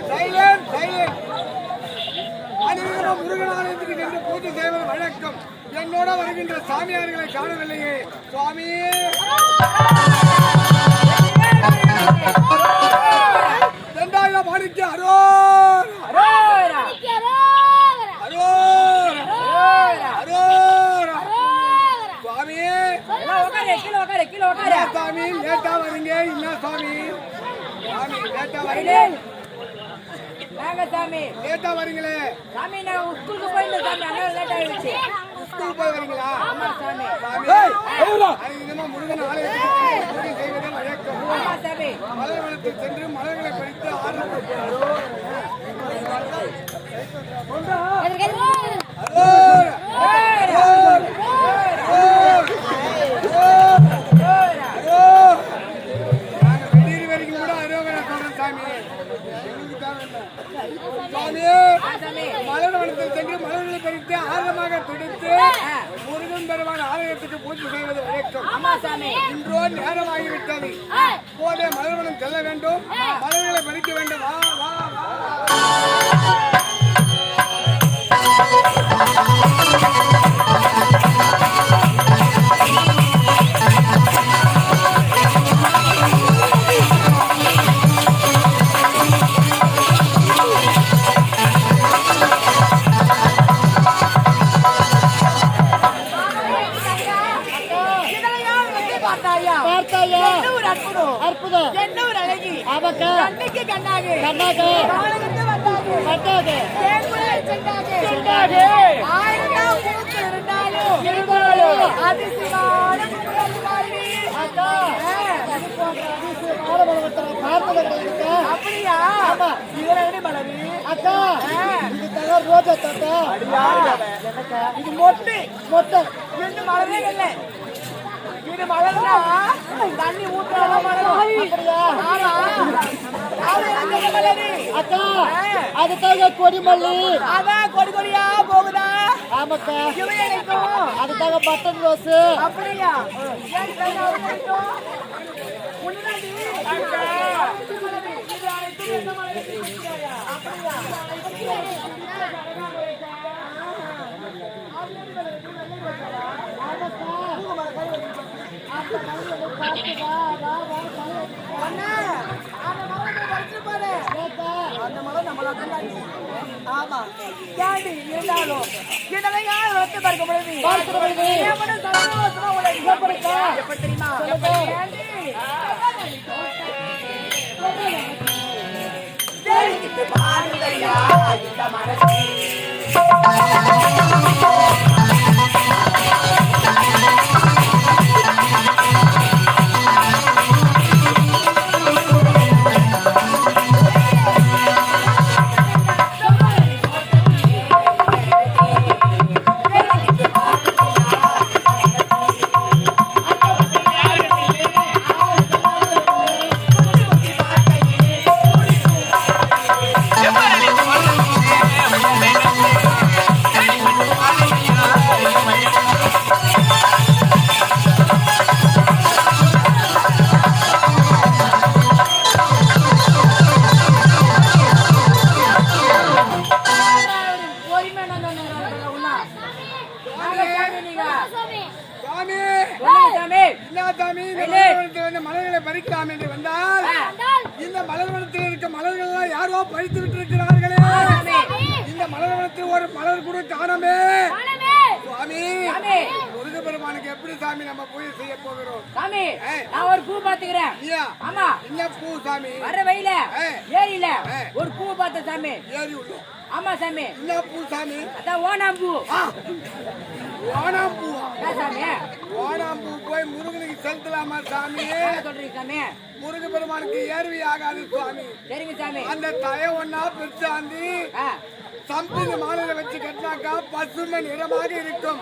Silent பூஜை வழக்கம். என்னோட வருகின்ற சாமியார்களை காணவில்லையே. சுவாமியே ரெண்டாயிரம் மாணிக்கு அரோர் அரோர் அரோர் சுவாமி என்ன சாமி லேட்டா வரீங்க என்ன சாமி சாமி லேட்டா வரீங்க சாமி லேட்டா வரீங்களே சாமி நான் ஸ்கூலுக்கு போயிருந்தேன் சாமி அதனால லேட் ஆயிடுச்சு ஸ்கூல் போய் வரீங்களா ஆமா சாமி சாமி அதிகமா முருகன் ஆலயத்துக்கு மலர்வனத்தில் சென்று மலர்களை பறித்து ஆழமாக துடித்து முருகன் பெருமான் ஆலயத்துக்கு பூஜை செய்வது வழக்கம். இன்றோ நேரமாகிவிட்டது. போதே மலர்வனம் செல்ல வேண்டும். மலர்களை பறிக்க வேண்டும். வா வா வா. கண்ணுக்கு கண்ணாக கண்ணாக காலகத்து வந்தாக கண்ணாக தேங்குழல் செண்டாக செண்டாக. ஆயிரம் பூக்கு இருந்தாலும் இருந்தாலும். அதிசயமான முருகன் மாதிரி. அக்கா. இது போன்ற அதிசயமான மலர்வட்டத்தை பார்த்தது கிடையாதுக்கா. அப்படியா இதுல எப்படி மலரு அக்கா. இது தக ரோஜா தோட்டா எனக்கா இது மொட்டு. மொட்டை. ரெண்டு மலரே இல்ல. இது மலர்னா தண்ணி ஊற்றுறதா மலரும். அப்படியா? ஆமா. மலரு அக்கா அது தக கொடிமல்லி. அதான் கொடி கொடியா போகுதா? ஆமாக்கா. இவன் எனக்கும் அது தக பட்டன் ரோஸ். அப்படியா? ஏன் அந்த மலம் நம்மளா தான் ஆமா ஏண்டி இருந்தாலும் இதெல்லாம் யார் வச்சு பார்க்க முடியுது பார்க்க முடியுது. மட்டும் சந்தோஷமா உங்களை இஷ்டப்படுத்தா? எப்ப தெரியுமா? தெரிஞ்சுட்டு பாருங்கய்யா, இந்த மனசு. யாரோ பறித்து விட்டு இருக்கிறார்களே இந்த மலர்வனத்தில் ஒரு மலர் கூட காணமே. சுவாமி. முருக பெருமானுக்கு எப்படி சாமி நம்ம பூஜை செய்ய போகிறோம்? சாமி. நான் ஒரு பூ பாத்துக்கிறேன் ஆமா. என்ன பூ சாமி? வர வெயில. ஏரியில. ஒரு பூ பார்த்த சாமி. ஏறி உள்ளோம் ஆமா சாமி. என்ன பூ சாமி? அதான் ஓனாம்பூ ஓணாம்பூ என்ன சாமி? ஓணாம்பூ போய் முருகனுக்கு செலுத்தலாமா சாமி? என்ன சொல்றீங்க சாமி? முருக பெருமானுக்கு ஏர்வி ஆகாது சுவாமி. சரிங்க சாமி. அந்த தய ஒன்னா பிரிச்சாந்தி ஆ, சம்பிங்க மாலையில வச்சு கட்டினாக்கா பசுமை நிறமாக இருக்கும்.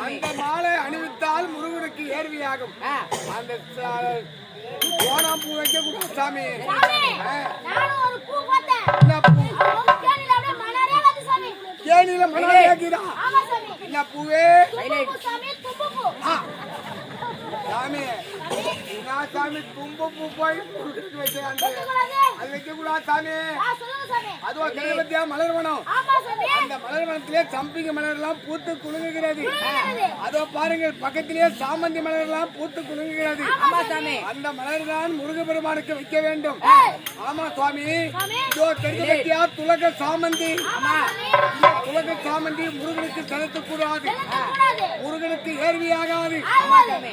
அந்த மாலை அணிவித்தால் முருகனுக்கு ஏர்வியாகும். அந்த ச- ஓணாம்பூ வைக்க கூடாது சாமி. ஆ, நானும் ஒரு பூ பார்த்தேன். சாமி நான் சாமி தும்ப பூ போய் வச்சேன் வைக்கக்கூடாது. அது வைக்க கூடாது சாமி ஆ, சொல்லுங்க சாமி. அதுவா கிளம்பத்தியா மலர் வனம் ஆமா சாமி. அந்த மலர் வனத்திலே சம்பிகை மலர் எல்லாம் பூத்து குலுங்குகிறது. அதோ பாருங்கள் பக்கத்திலே சாமந்தி மலர் எல்லாம் பூத்து குலுங்குகிறது ஆமா சாமி அந்த மலர் தான் முருகபெருமானுக்கு வைக்க வேண்டும் ஆமா சுவாமி சாமி. இதோ பத்தியா துலக சாமந்தி ஆமா சாமி. இந்த துலக சாமந்தி முருகனுக்கு செலுத்தக்கூடாது செலுத்தக்கூடாது. முருகனுக்கு ஏர்வியாகாது ஆமா சாமி.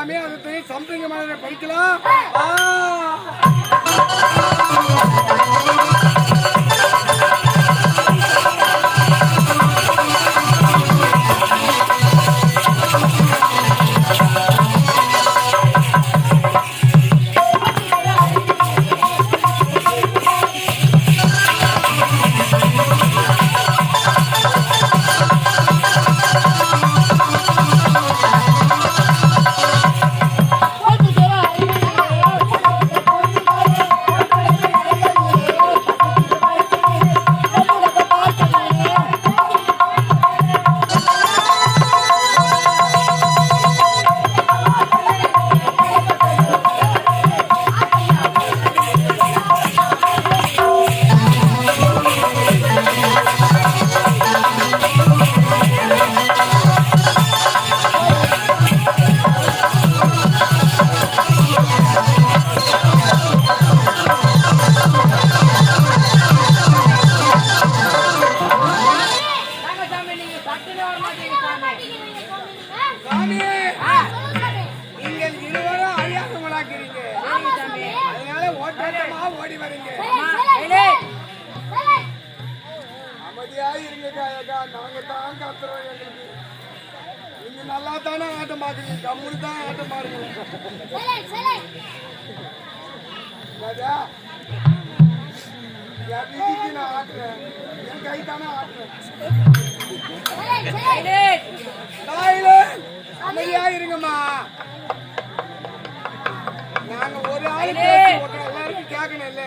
சாமி அது போய் சம்பிகை மலரை படிக்கலாம் சாமி. நீங்கள் இருவரும் அறியாதவங்களாக்கிறீங்க. அதனால ஓட்டாட்டமா ஓடி வரீங்க. அமைதியா இருங்க காயக்கா. நாங்க தான் கத்துறோம் எங்களுக்கு. நீங்க நல்லா தானே ஆட்டம் பாக்குறீங்க கம்முனு தான் ஆட்டம் பாருங்க நான் ஆட்டுறேன். என் கை தானே ஆட்டுறேன். அமைதியா இருங்கம்மா நாங்க ஒரு ஆளு எல்லாருக்கும் கேட்கணும் இல்ல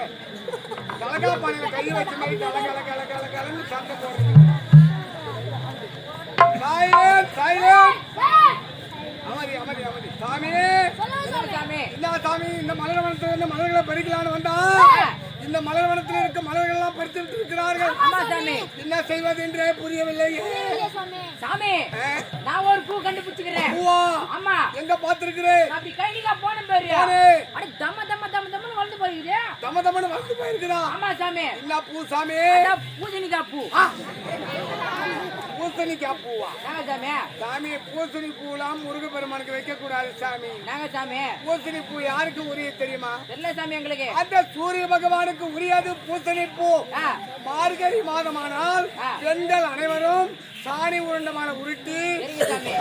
கலகா பானையில கை வச்ச மாதிரி கல கல கல கல கலன்னு சண்டை சைலண்ட் சைலண்ட். அமைதி அமைதி அமைதி. சாமி. சாமி. இந்த மலர் வனத்துல இருந்து மலர்களை பறிக்கலான்னு வந்தா? இந்த மலர் வனத்தில் இருக்க மலர்கள் எல்லாம் பறித்து இருக்கிறார்கள் என்ன செய்வது என்றே புரியவில்லையே இல்லையே சாமி. நான் ஒரு பூ கண்டுபிடிச்சுக்கிறேன். பூவா? ஆமா. எங்க பாத்திருக்கிறேன் அப்படி கைலிக்கா போன பாரு. அட தம்ம தம்ம தம்ம தம்மன்னு வளர்ந்து போயிருக்குது. தம தமன்னு வந்து போயிருக்குதா? ஆமா சாமி. என்ன பூ சாமி? அதான் பூசணிக்காய் பூ. பூசணிக்காய் பூவா? நாங்க சாமி? சாமி பூசணி பூலாம் முருக பெருமானுக்கு வைக்க கூடாது சாமி. நாங்க சாமி? பூசணி பூ யாருக்கு உரிய தெரியுமா? தெரியல சாமி எங்களுக்கு? அந்த சூரிய பகவானுக்கு உரியது பூசணி பூ. மார்கழி மாதமானால். பெண்கள் அனைவரும் சாணி உருண்டமான உருட்டி.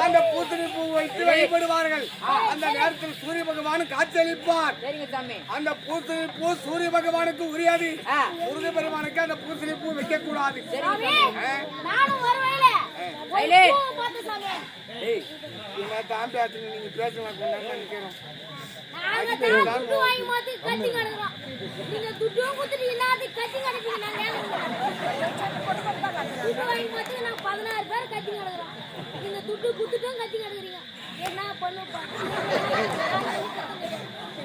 அந்த பூசணி பூ வைத்து வழிபடுவார்கள். அந்த நேரத்தில் சூரிய பகவான் காட்சியளிப்பார். அந்த பூசணி பூ சூரிய பகவானுக்கு உரியது. முருக பெருமானுக்கு அந்த பூசணி பூ வைக்க கூடாது தான் பேசுங்க நீங்க பேசலாம் கொஞ்ச நேரம் நிக்கிறோம் 16 பேர் கட்டி கிடக்குறோம். நீங்க துட்டு குடுத்துட்டும் கட்டி கிடக்குறீங்க. என்ன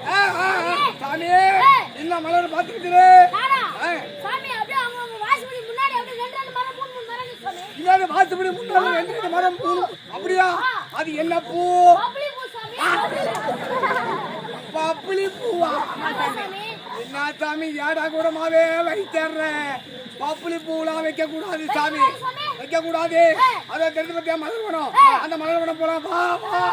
ஆ, சாமி இந்த மலர் பார்த்துருக்குது நானா? ஆ. சாமி, அப்படியே அவங்கவங்க வாசப்படி முன்னாடி அப்படியே ரெண்டு ரெண்டு மரம், மூணு மூணு மரம் இருக்கு சாமி. பின்னாடி வாசப்படி முன்னாடி ரெண்டு மரம் பூ. அப்படியா? அது என்ன பூ? பப்ளி சாமி, பூவா? சாமி. என்ன சாமி? ஏடா கூடமாவே வைத்தர்றேன் பப்ளி பூலாம் வைக்க கூடாது சாமி. வைக்க கூடாது அதை தெரிஞ்சு பத்தியா மலர் வனம்? அந்த மலர் வனம் போலாம். வா வா.